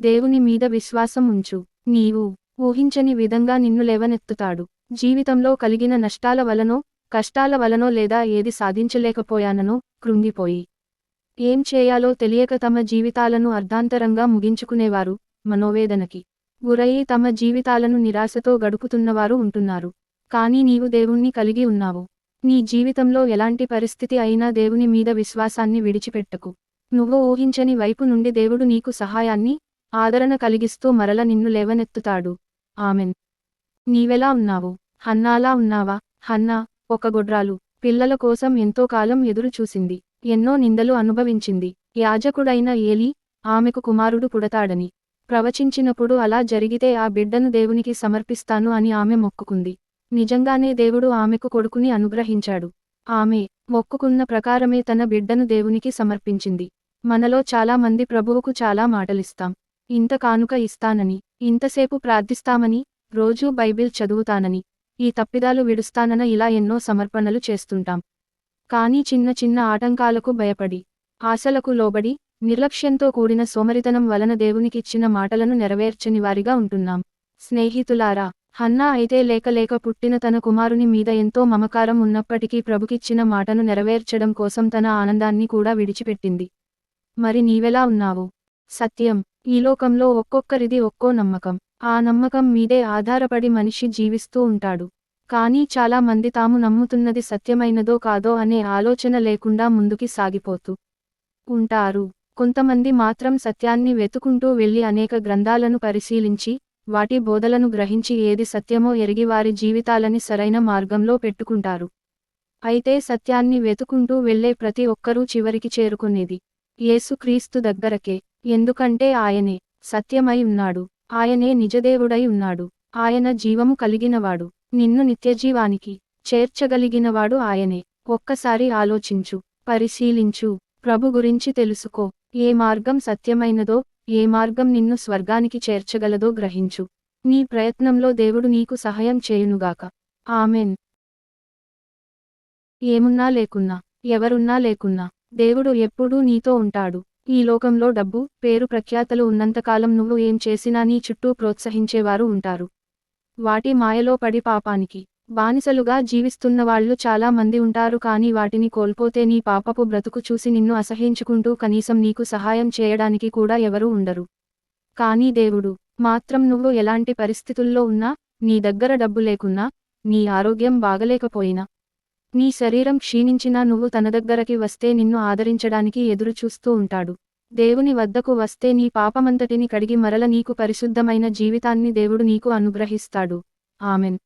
దేవుని మీద విశ్వాసం ఉంచు. నీవు ఊహించని విధంగా నిన్ను లేవనెత్తుతాడు. జీవితంలో కలిగిన నష్టాల వలనో కష్టాల వలనో లేదా ఏది సాధించలేకపోయాననో కృంగిపోయి. ఏం చేయాలో తెలియక తమ జీవితాలను అర్ధాంతరంగా ముగించుకునేవారు మనోవేదనకి గురయ్యి తమ జీవితాలను నిరాశతో గడుపుతున్నవారు ఉంటున్నారు. కానీ నీవు దేవుణ్ణి కలిగి ఉన్నావు. నీ జీవితంలో ఎలాంటి పరిస్థితి అయినా దేవుని మీద విశ్వాసాన్ని విడిచిపెట్టకు. నువ్వు ఊహించని వైపు నుండి దేవుడు నీకు సహాయాన్ని ఆదరణ కలిగిస్తూ మరల నిన్ను లేవనెత్తుతాడు. ఆమెన్. నీవెలా ఉన్నావు? హన్నాలా ఉన్నావా? హన్నా ఒక గొడ్రాలు. పిల్లల కోసం ఎంతో కాలం ఎదురు చూసింది ఎన్నో నిందలు అనుభవించింది. యాజకుడైన ఏలి ఆమెకు కుమారుడు పుడతాడని. ప్రవచించినప్పుడు అలా జరిగితే ఆ బిడ్డను దేవునికి సమర్పిస్తాను అని ఆమె మొక్కుకుంది. నిజంగానే దేవుడు ఆమెకు కొడుకుని అనుగ్రహించాడు. ఆమె మొక్కుకున్న ప్రకారమే తన బిడ్డను దేవునికి సమర్పించింది. మనలో చాలా మంది ప్రభువుకు చాలా మాటలిస్తాం. ఇంత కానుక ఇస్తానని ఇంతసేపు ప్రార్థిస్తామని రోజూ బైబిల్ చదువుతానని ఈ తప్పిదాలు విడుస్తానన ఇలా ఎన్నో సమర్పణలు చేస్తుంటాం. కానీ చిన్న చిన్న ఆటంకాలకు భయపడి ఆశలకు లోబడి నిర్లక్ష్యంతో కూడిన సోమరితనం వలన దేవునికిచ్చిన మాటలను నెరవేర్చని వారిగా ఉంటున్నాం. స్నేహితులారా హన్నా అయితే లేక లేక పుట్టిన తన కుమారుని మీద ఎంతో మమకారం ఉన్నప్పటికీ ప్రభుకిచ్చిన మాటను నెరవేర్చడం కోసం తన ఆనందాన్ని కూడా విడిచిపెట్టింది. మరి నీవెలా ఉన్నావు? సత్యం ఈ లోకంలో ఒక్కొక్కరిది ఒక్కో నమ్మకం. ఆ నమ్మకం మీదే ఆధారపడి మనిషి జీవిస్తూ ఉంటాడు. కానీ చాలా మంది తాము నమ్ముతున్నది సత్యమైనదో కాదో అనే ఆలోచన లేకుండా ముందుకి సాగిపోతూ ఉంటారు. కొంతమంది మాత్రం సత్యాన్ని వెతుకుంటూ వెళ్ళి అనేక గ్రంథాలను పరిశీలించి వాటి బోధలను గ్రహించి ఏది సత్యమో ఎరిగి వారి జీవితాలని సరైన మార్గంలో పెట్టుకుంటారు. అయితే సత్యాన్ని వెతుకుంటూ వెళ్ళే ప్రతి ఒక్కరూ చివరికి చేరుకునేది. యేసుక్రీస్తు దగ్గరకే. ఎందుకంటే ఆయనే సత్యమై ఉన్నాడు. ఆయనే నిజదేవుడై ఉన్నాడు. ఆయన జీవము కలిగినవాడు. నిన్ను నిత్యజీవానికి చేర్చగలిగినవాడు ఆయనే. ఒక్కసారి ఆలోచించు పరిశీలించు. ప్రభు గురించి తెలుసుకో. ఏ మార్గం సత్యమైనదో ఏ మార్గం నిన్ను స్వర్గానికి చేర్చగలదో గ్రహించు. నీ ప్రయత్నంలో దేవుడు నీకు సహాయం చేయునుగాక. ఆమెన్. ఏమున్నా లేకున్నా ఎవరున్నా లేకున్నా దేవుడు ఎప్పుడూ నీతో ఉంటాడు. ఈ లోకంలో డబ్బు పేరు ప్రఖ్యాతలు ఉన్నంతకాలం నువ్వు ఏం చేసినా నీ చుట్టూ ప్రోత్సహించేవారు ఉంటారు. వాటి మాయలో పడి పాపానికి బానిసలుగా జీవిస్తున్న వాళ్ళు చాలా మంది ఉంటారు కానీ వాటిని కోల్పోతే నీ పాపపు బ్రతుకు చూసి నిన్ను అసహించుకుంటూ కనీసం నీకు సహాయం చేయడానికి కూడా ఎవరూ ఉండరు. కానీ దేవుడు మాత్రం నువ్వు ఎలాంటి పరిస్థితుల్లో ఉన్నా నీ దగ్గర డబ్బు లేకున్నా నీ ఆరోగ్యం బాగలేకపోయినా నీ శరీరం క్షీణించినా నువ్వు తన దగ్గరకి వస్తే నిన్ను ఆదరించడానికి ఎదురుచూస్తూ ఉంటాడు. దేవుని వద్దకు వస్తే నీ పాపమంతటిని కడిగి మరల నీకు పరిశుద్ధమైన జీవితాన్ని దేవుడు నీకు అనుగ్రహిస్తాడు. ఆమెన్.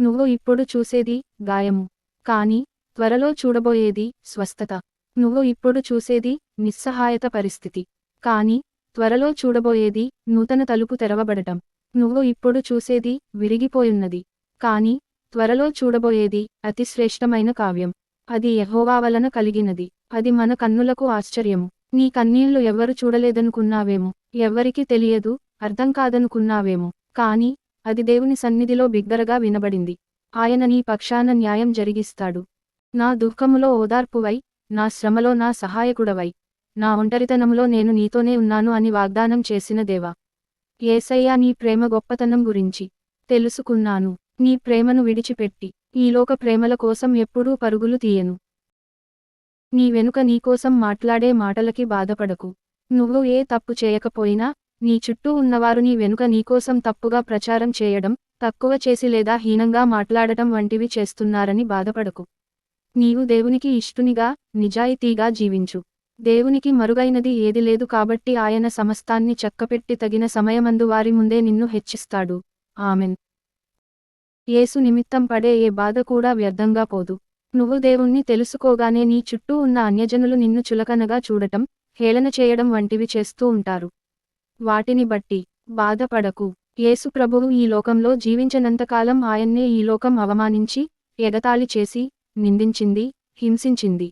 నువ్వు ఇప్పుడు చూసేది గాయము. కాని త్వరలో చూడబోయేది స్వస్థత. నువ్వు ఇప్పుడు చూసేది నిస్సహాయత పరిస్థితి. కాని త్వరలో చూడబోయేది నూతన తలుపు తెరవబడటం. నువ్వు ఇప్పుడు చూసేది విరిగిపోయున్నది. కాని త్వరలో చూడబోయేది అతి శ్రేష్టమైన కావ్యం. అది యహోవా వలన కలిగినది. అది మన కన్నులకు ఆశ్చర్యము. నీ కన్నీళ్ళు ఎవ్వరు చూడలేదనుకున్నావేమో. ఎవ్వరికి తెలియదు అర్థం కాదనుకున్నావేమో. కాని అది దేవుని సన్నిధిలో బిగ్గరగా వినబడింది. ఆయన నీ పక్షాన న్యాయం జరిగిస్తాడు. నా దుఃఖములో ఓదార్పువై నా శ్రమలో నా సహాయకుడవై. నా ఒంటరితనంలో నేను నీతోనే ఉన్నాను అని వాగ్దానం చేసిన దేవా. ఏసయ్యా నీ ప్రేమ గొప్పతనం గురించి తెలుసుకున్నాను. నీ ప్రేమను విడిచిపెట్టి ఈలోక ప్రేమల కోసం ఎప్పుడూ పరుగులు తీయను. నీ వెనుక నీకోసం మాట్లాడే మాటలకి బాధపడకు. నువ్వు ఏ తప్పు చేయకపోయినా నీ చుట్టూ ఉన్నవారు నీ వెనుక నీకోసం తప్పుగా ప్రచారం చేయడం తక్కువ చేసి లేదా హీనంగా మాట్లాడటం వంటివి చేస్తున్నారని బాధపడకు. నీవు దేవునికి ఇష్టునిగా నిజాయితీగా జీవించు. దేవునికి మరుగైనది ఏది లేదు కాబట్టి ఆయన సమస్తాన్ని చక్కపెట్టి తగిన సమయమందు వారి ముందే నిన్ను హెచ్చిస్తాడు. ఆమెన్. యేసు నిమిత్తం పడే ఏ బాధ కూడా వ్యర్థంగా పోదు. నువ్వు దేవుణ్ణి తెలుసుకోగానే నీ చుట్టూ ఉన్న అన్యజనులు నిన్ను చులకనగా చూడటం హేళన చేయడం వంటివి చేస్తూ ఉంటారు. వాటిని బట్టి బాధపడకు. యేసు ప్రభువు ఈ లోకంలో జీవించనంతకాలం ఆయన్నే ఈ లోకం అవమానించి ఎగతాళి చేసి నిందించింది హింసించింది.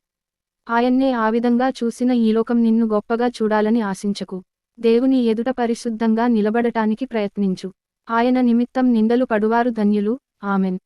ఆయన్నే ఆ విధంగా చూసిన ఈ లోకం నిన్ను గొప్పగా చూడాలని ఆశించకు. దేవుని ఎదుట పరిశుద్ధంగా నిలబడటానికి ప్రయత్నించు. ఆయన నిమిత్తం నిందలు పడువారు ధన్యులు. ఆమెన్.